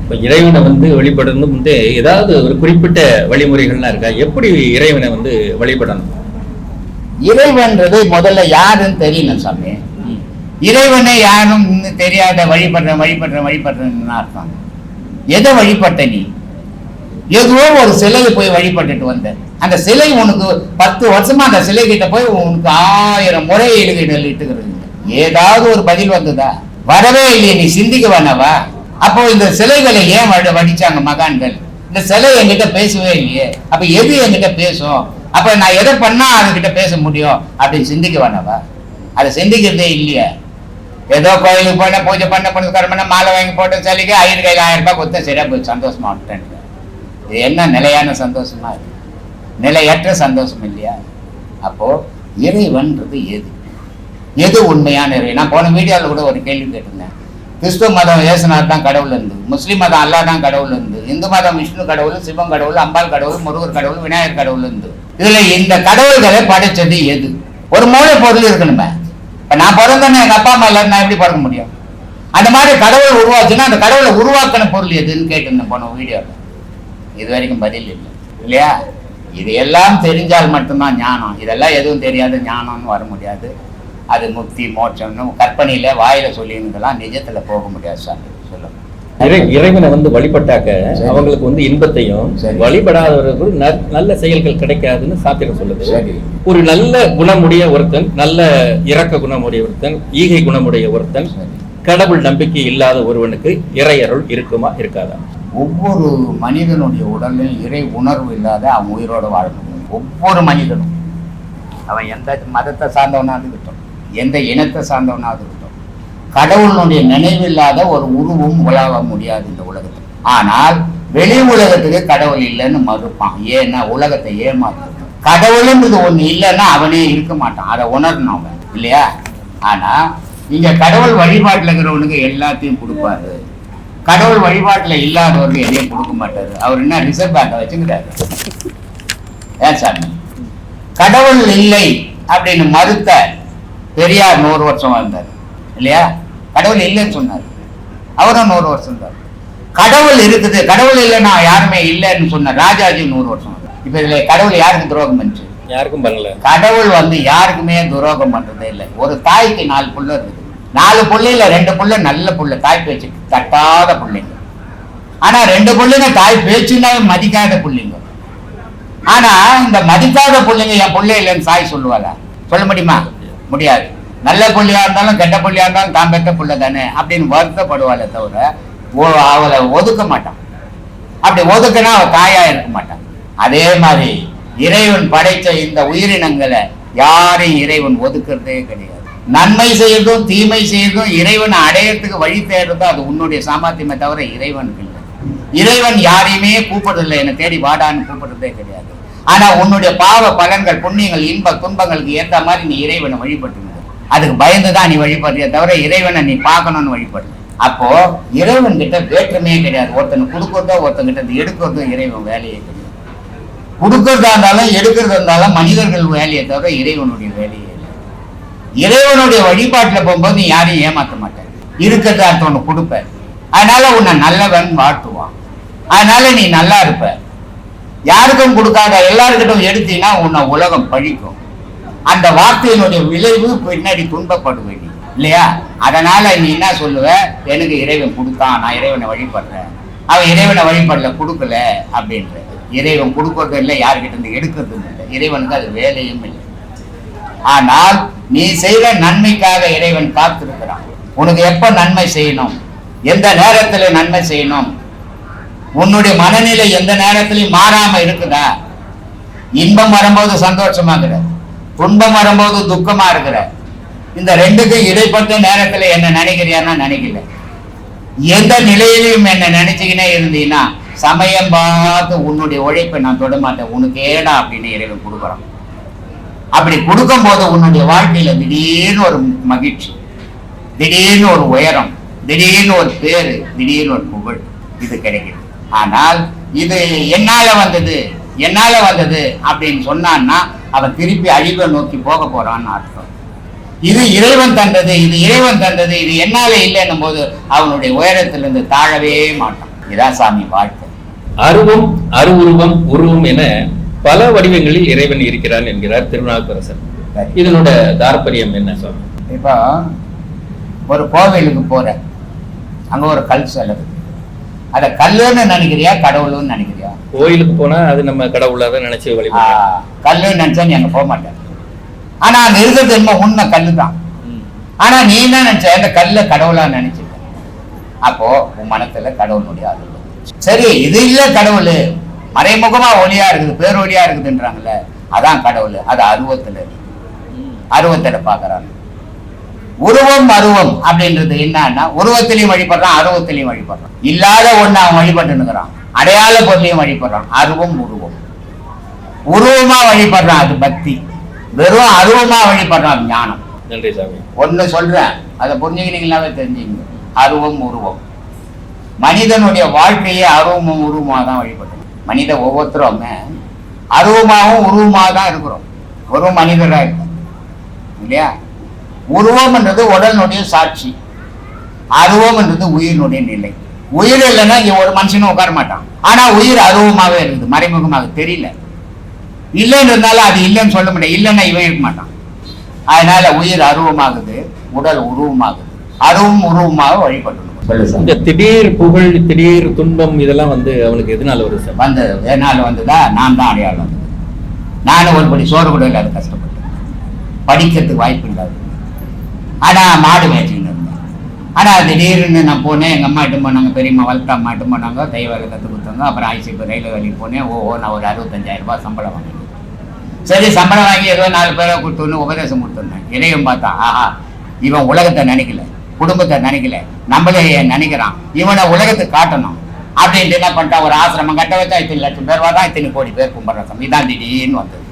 இப்ப இறைவனை வந்து வழிபடணும் வந்து ஏதாவது ஒரு குறிப்பிட்ட வழிமுறைகள்லாம் இருக்கா? எப்படி இறைவனை வந்து வழிபடணும்? இறைவன்றது முதல்ல யாருன்னு தெரியணும் சாமி. இறைவனை யாரும் இன்னும் தெரியாத வழிபடுறேன் வழிபடுறேன் வழிபடுறேன்னு அர்த்தம். எதை வழிபட்ட நீ? எதுவோ ஒரு சிலையை போய் வழிபட்டுட்டு வந்த. அந்த சிலை உனக்கு பத்து வருஷமா அந்த சிலை கிட்ட போய் உனக்கு ஆயிரம் முறை எழுதிடல் இட்டுக்கிறது. ஏதாவது ஒரு பதில் வந்ததா? வரவே இல்லையே நீ சிந்திக்க வேணாவா? அப்போ இந்த சிலைகளை ஏன் வடிச்சாங்க மகான்கள்? இந்த சிலை என்கிட்ட பேசவே இல்லையே. அப்ப எது என்கிட்ட பேசும்? அப்ப நான் எதை பண்ணா அதுகிட்ட பேச முடியும்? அப்படின்னு சிந்திக்க வேணாவா அதை சிந்திக்கிறதே இல்லையே. ஏதோ கோயிலுக்கு போன பூஜை பண்ண பண்ண கருமண மாலை வாங்கி போட்ட சிலைக்கு ஆயிரம் கையில் ஆயிரம் ரூபாய் கொடுத்தா சரியா போய் சந்தோஷமா விட்டேன். இது என்ன நிலையான சந்தோஷமா இருக்கு? நிலையற்ற சந்தோஷம் இல்லையா? அப்போ இறைவன்றது எது? எது உண்மையான இறை? நான் போன வீடியோவில் கூட ஒரு கேள்வி கேட்டிருந்தேன். கிறிஸ்துவ மதம் ஏசுனார் தான் கடவுள் இருந்து முஸ்லீம் மதம் அல்லா தான் கடவுள் இருந்து இந்து மதம் விஷ்ணு கடவுள் சிவம் கடவுள் அம்பாள் கடவுள் முருகர் கடவுள் விநாயகர் கடவுள் இருந்து இதுல இந்த கடவுள்களை படைச்சது எது? ஒரு மூளை பொருள் இருக்கணுமே. இப்ப நான் பிறந்தேன்னா எங்க அப்பா அம்மா இல்லாத நான் எப்படி பிறக்க முடியும்? அந்த மாதிரி கடவுள் உருவாச்சுன்னா அந்த கடவுளை உருவாக்கின பொருள் எதுன்னு கேட்டிருந்தேன் போன வீடியோவில் இது வரைக்கும் பதில் இல்லை. இல்லையா? இது எல்லாம் தெரிஞ்சால் மட்டும்தான் ஞானம். இதெல்லாம் எதுவும் தெரியாது ஞானம்னு வர முடியாது. அது முக்தி மோட்சம்னு கற்பனையில வாயில சொல்லியிருந்தெல்லாம் நிஜத்துல போக முடியாது சாமி சொல்லுங்க. இறை இறைவனை வந்து வழிபட்டாக்க சரி. அவங்களுக்கு வந்து இன்பத்தையும் சரி. வழிபடாதவர்களுக்கு நல்ல செயல்கள் கிடைக்காதுன்னு சாத்திரம் சொல்லுது. சரி. ஒரு நல்ல குணமுடைய ஒருத்தன் நல்ல இரக்க குணமுடைய ஒருத்தன் ஈகை குணமுடைய ஒருத்தன் சரி. கடவுள் நம்பிக்கை இல்லாத ஒருவனுக்கு இறையருள் இருக்குமா இருக்காதா? ஒவ்வொரு மனிதனுடைய உடலில் இறை உணர்வு இல்லாத அவன் உயிரோட வாழ முடியும். ஒவ்வொரு மனிதனும். அவன் எந்த மதத்தை சார்ந்தவனாக இருக்கட்டும் எந்த இனத்தை சார்ந்தவனாக இருக்கட்டும். கடவுளுடைய நினைவில்லாத ஒரு உருவம் உலாவ முடியாது இந்த உலகத்தில். ஆனால் வெளி உலகத்துக்கு கடவுள் இல்லைன்னு மறுப்பான். ஏன்னா உலகத்தை ஏமாத்துவோம் கடவுளும் இது ஒண்ணு இல்லைன்னா அவனே இருக்க மாட்டான். அதை உணரணும் அவன். இல்லையா? ஆனா இங்க கடவுள் வழிபாட்டில் இருக்கிறவனுக்கு எல்லாத்தையும் கொடுப்பாரு. கடவுள் வழிபாட்டில் இல்லாதவருக்கு எதையும் கொடுக்க மாட்டாரு. அவர் என்ன ரிசர்வ் பேங்கை வச்சுக்கிறாரு ஏன் சாமி? கடவுள் இல்லை அப்படின்னு மறுத்த பெரியார் நூறு வருஷம் வாழ்ந்தார். இல்லையா? கடவுள் இல்லைன்னு சொன்னார். அவரும் நூறு வருஷம் இருந்தார் கடவுள் இருக்குது. கடவுள் இல்லைன்னா யாருமே இல்லைன்னு சொன்ன ராஜாஜி நூறு வருஷம் இப்ப இதுல கடவுள் யாருக்கு துரோகம் பண்ணுச்சு? யாருக்கும் பண்ணல. கடவுள் வந்து யாருக்குமே துரோகம் பண்றதே இல்லை. ஒரு தாய்க்கு நாலு புள்ள இருக்குது. நாலு புள்ளையில ரெண்டு புள்ள நல்ல புள்ள. தாய் பேச்சு தட்டாத புள்ளைங்க. ஆனா ரெண்டு புள்ளைங்க தாய் பேச்சுன்னா மதிக்காத புள்ளைங்க. ஆனா இந்த மதிக்காத புள்ளைங்க என் புள்ள இல்லைன்னு தாய் சொல்லுவாங்க சொல்ல முடியுமா? முடியாது. நல்ல புள்ளியா இருந்தாலும் கெட்ட புள்ளியா இருந்தாலும் தான் பெற்ற புள்ள தானே அப்படின்னு வருத்தப்படுவாளே தவிர அவளை ஒதுக்க மாட்டான். அப்படி ஒதுக்குனா அவ தாயா இருக்க மாட்டான். அதே மாதிரி இறைவன் படைத்த இந்த உயிரினங்களை யாரையும் இறைவன் ஒதுக்குறதே கிடையாது. நன்மை செய்யறதும் தீமை செய்யறதும் இறைவனை அடையறதுக்கு வழி தேடுறதும் அது உன்னுடைய சாமர்த்தியமே தவிர இறைவனுக்கு இல்லை. இறைவன் யாரையுமே கூப்பிடுறதில்லை. என்னை தேடி வாடான்னு கூப்பிடுறதே கிடையாது. ஆனா உன்னுடைய பாவ பலன்கள் புண்ணியங்கள் இன்ப துன்பங்களுக்கு ஏத்த மாதிரி நீ இறைவனை வழிபட்டு அதுக்கு பயந்து தான் நீ வழிபடுறிய தவிர இறைவனை நீ பார்க்கணும்னு வழிபடு அப்போ இறைவன் கிட்ட வேற்றுமையே கிடையாது. ஒருத்தனுக்கு கொடுக்கறதோ ஒருத்தங்கிட்ட இருந்து எடுக்கிறதோ இறைவன் வேலையே கிடையாது. கொடுக்கறதா இருந்தாலும் எடுக்கிறதா இருந்தாலும் மனிதர்கள் வேலையை தவிர இறைவனுடைய வேலையே இல்லை. இறைவனுடைய வழிபாட்டுல போகும்போது நீ யாரையும் ஏமாற்ற மாட்டேன். இருக்கிறதா ஒன்று கொடுப்ப. அதனால உன்னை நல்லவன் வாழ்த்துவான். அதனால நீ நல்லா இருப்ப. யாருக்கும் கொடுக்காத எல்லாருக்கிட்டும் எடுத்தீங்கன்னா உன்னை உலகம் பழிக்கும். அந்த வார்த்தையினுடைய விளைவு பின்னாடி துன்பப்படுவே இல்லையா? அதனால நீ என்ன சொல்லுவ? எனக்கு இறைவன் கொடுத்தான் நான் இறைவனை வழிபடுறேன். அவன் இறைவனை வழிபடல கொடுக்கல அப்படின்ற. இறைவன் கொடுக்கறதும் இல்லை யாருக்கிட்ட இருந்து எடுக்கிறதும் இல்லை. இறைவனுக்கு அது வேலையும் இல்லை. ஆனால் நீ செய்த நன்மைக்காக இறைவன் காத்திருக்கிறான். உனக்கு எப்ப நன்மை செய்யணும்? எந்த நேரத்தில் நன்மை செய்யணும்? உன்னுடைய மனநிலை எந்த நேரத்திலையும் மாறாம இருக்குதா? இன்பம் வரும்போது சந்தோஷமா இருக்கிற துன்பம் வரும்போது துக்கமா இருக்கிற இந்த ரெண்டுக்கும் இடைப்பட்ட நேரத்துல என்ன நினைக்கிறியான்னா நினைக்கல. எந்த நிலையிலையும் என்ன நினைச்சுக்கினே இருந்தீங்கன்னா சமயம் பார்த்து உன்னுடைய உழைப்பை நான் தொடமாட்டேன் உனக்கு ஏடா அப்படின்னு இறைவன் கொடுக்குறான். அப்படி கொடுக்கும் போது உன்னுடைய வாழ்க்கையில திடீர்னு ஒரு மகிழ்ச்சி திடீர்னு ஒரு உயரம் திடீர்னு ஒரு பேரு திடீர்னு ஒரு புகழ் இது கிடைக்குது. ஆனால் இது என்னால வந்தது? என்னால வந்தது? அப்படின்னு சொன்னான்னா அவன் திருப்பி அழிவை நோக்கி போக போறான்னு அர்த்தம். இது இறைவன் தந்தது இது இறைவன் தந்தது இது என்னால இல்லைன்னும் போது அவனுடைய உயரத்திலிருந்து தாழவே மாட்டான். இதான் சாமி வாழ்க்கை. அருவம் அருவுருவம் உருவம் என பல வடிவங்களில் இறைவன் இருக்கிறான் என்கிறார் திருநாவுக்கரசர். சரி. இதனோட தாற்பயம் என்ன சுவாமி இப்போ ஒரு கோவிலுக்கு போற அங்க ஒரு கல் சிலை இருக்கு. அதை கல்லுன்னு நினைக்கிறியா கடவுள்னு நினைக்கிறியா? கோயிலுக்கு போனா அது நம்ம கடவுளாக தான் நினைச்சு கல்லுன்னு நினைச்சா நீ அங்க போக மாட்டேன் ஆனா அங்க இருக்கிறது என்ன உண்மை கல்லு தான். ஆனா நீ என்ன நினைச்ச? அந்த கல்ல கடவுளா நினைச்சிட்ட அப்போ உன் மனத்துல கடவுளுடைய வந்துச்சு. சரி இது இல்ல கடவுள். மறைமுகமா ஒளியா இருக்குது பேரொழியா இருக்குதுன்றாங்கல்ல அதான் கடவுள். அது அருவத்துல இருக்கு அருவத்துல பாக்குறாங்க. உருவம் அருவம் அப்படின்றது என்னன்னா உருவத்திலையும் வழிபடுறான் அருவத்திலையும் வழிபடுறான். இல்லாத ஒண்ணு அவன் வழிபட்டுனுக்குறான் அடையாள பொருளையும் வழிபடுறான். அருவம் உருவம். உருவமா வழிபடுறான் அது பக்தி. வெறும் அருவமா வழிபடுறான் ஞானம். நன்றி சாமி. ஒண்ணு சொல்றேன். அதை புரிஞ்சுக்கிட்டீங்களாவே தெரிஞ்சுங்க. அருவம் உருவம். மனிதனுடைய வாழ்க்கையே அருவமும் உருவமாக தான் வழிபடுறோம் மனித ஒவ்வொருத்தருமே அருவமாகவும் உருவமாக தான் இருக்கிறோம். ஒரு மனிதராக இருக்கும் இல்லையா? உருவம்ன்றது உடலினுடைய சாட்சி. அருவம்ன்றது உயிரினுடைய நிலை. உயிர் இல்லைன்னா இங்க ஒரு மனுஷனும் உட்கார மாட்டான். ஆனா உயிர் அருவமாகவே இருக்குது மறைமுகமாக தெரியல. இல்லைன்னு இருந்தாலும் அது இல்லைன்னு சொல்ல முடியாது இல்லைன்னா இவன் இருக்க மாட்டான். அதனால உயிர் அருவமாகுது உடல் உருவமாகுது. அருவம் உருவமாக வழிபட்டு இந்த சார் திடீர் புகழ் திடீர் துன்பம் இதெல்லாம் வந்து அவனுக்கு எதனால வருது சார் வந்து என்னால் வந்ததா? நான் தான் அடையாளம் வந்தது. நானும் ஒருபடி சோறு கூட இல்லாத கஷ்டப்பட்டேன். படிக்கிறதுக்கு வாய்ப்பு இல்லாது. ஆனால் மாடு மேய்ச்சின்னு இருந்தேன் ஆனால் திடீர்னு நான் போனேன் எங்கள் அம்மா இட்டு போனாங்க பெரியம்மா வளர்த்தா அம்மா இட்டு போனாங்க கை கற்றுக் கொடுத்தாங்க. அப்புறம் ஐசிபி ரயில்வே வேலைக்கு போனேன். ஓ ஓ, நான் ஒரு அறுபத்தஞ்சாயிரம் ரூபாய் சம்பளம் வாங்கினேன். சரி சம்பளம் வாங்கி ஏதோ நாலு பேரை கொடுத்துன்னு உபதேசம் கொடுத்துருந்தேன். இதையும் பார்த்தா ஆஹா இவன் உலகத்தை நினைக்கல. குடும்பத்தை நினைக்கல. நம்மளே நினைக்கிறான்? இவனை உலகத்துக்கு காட்டணும். அப்படின்ட்டு என்ன பண்ணிட்டா ஒரு ஆசிரமம் கட்ட வச்சா இத்தனை லட்சம் பேர் தான் இத்தனை கோடி பேர் கும்பிட்ற சாமி இதான் திடீர்னு வந்தது.